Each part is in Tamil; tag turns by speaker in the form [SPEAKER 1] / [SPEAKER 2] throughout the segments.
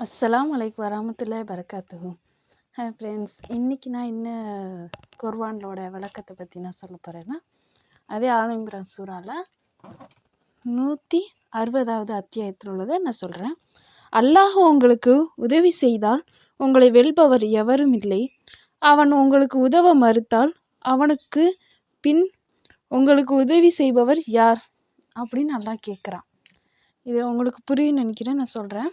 [SPEAKER 1] அஸ்ஸலாம் வலைக்கு வராமத்துல வரகாத்துஹு ஹாய் ஃப்ரெண்ட்ஸ் இன்றைக்கி நான் என்ன குர்வானோட விளக்கத்தை பற்றி நான் சொல்ல போகிறேன்னா அதே ஆலமிரான் சூறாவில் நூற்றி அறுபதாவது அத்தியாயத்தில் உள்ளதை நான் சொல்கிறேன் அல்லாஹ் உங்களுக்கு உதவி செய்தால் உங்களை வெல்பவர் எவரும் இல்லை. அவன் உங்களுக்கு உதவ மறுத்தால் அவனுக்கு பின் உங்களுக்கு உதவி செய்பவர் யார்? அப்படின்னு நல்லா கேட்குறான். இது உங்களுக்கு புரியும் நினைக்கிறேன் நான் சொல்கிறேன்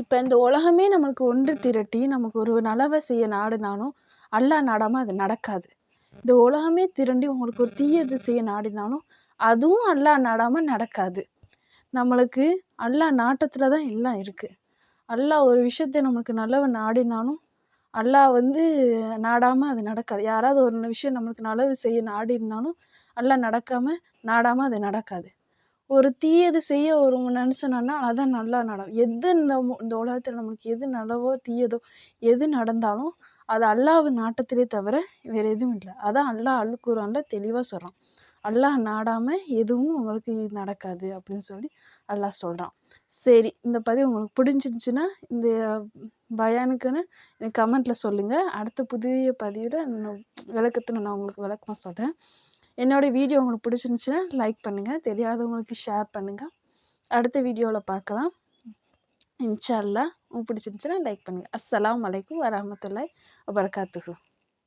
[SPEAKER 1] இப்போ இந்த உலகமே நம்மளுக்கு ஒன்று திரட்டி நமக்கு ஒரு நலவை செய்ய நாடினாலும் அல்லாஹ் நாடாமல் அது நடக்காது. இந்த உலகமே திரண்டி உங்களுக்கு ஒரு தீயது செய்ய நாடினாலும் அதுவும் அல்லாஹ் நாடாமல் நடக்காது. நம்மளுக்கு அல்லாஹ் நாட்டத்தில் தான் எல்லாம் இருக்குது அல்லா ஒரு விஷயத்தை நம்மளுக்கு நல்லவை நாடினாலும் அல்லாஹ் வந்து நாடாமல் அது நடக்காது. யாராவது ஒரு விஷயம் நம்மளுக்கு நல்லது செய்ய நாடினாலும் அல்லா நடக்காமல் நாடாமல் அது நடக்காது. ஒரு தீயது செய்ய ஒரு நினச்சோன்னா அதான் நல்லா நடம் எது இந்த இந்த உலகத்தில் நம்மளுக்கு எது நல்லவோ தீயதோ எது நடந்தாலும் அது அல்லாஹ் நாட்டத்திலே தவிர வேறு எதுவும் இல்லை. அதான் அல்லாஹ் அல் குரானில் தெளிவாக சொல்கிறான் அல்லாஹ் நாடாமல் எதுவும் உங்களுக்கு நடக்காது அப்படின்னு சொல்லி அல்லாஹ் சொல்கிறான் சரி இந்த பதிவு உங்களுக்கு பிடிச்சிருந்துச்சின்னா இந்த பயானுக்குன்னு எனக்கு கமெண்ட்டில் சொல்லுங்கள் அடுத்த புதிய பதிவில் விளக்கத்தை நான் உங்களுக்கு விளக்கமாக சொல்கிறேன் என்னோடய வீடியோ உங்களுக்கு பிடிச்சிருந்துச்சின்னா லைக் பண்ணுங்கள் தெரியாதவங்களுக்கு ஷேர் பண்ணுங்கள் அடுத்த வீடியோவில் பார்க்கலாம். இன்ஷா அல்லா உங்களுக்கு பிடிச்சிருந்துச்சின்னா லைக் பண்ணுங்கள் அஸ்ஸலாம் வலைக்கும் வரமத்துல்லாய் வபரகாத்துஹூ.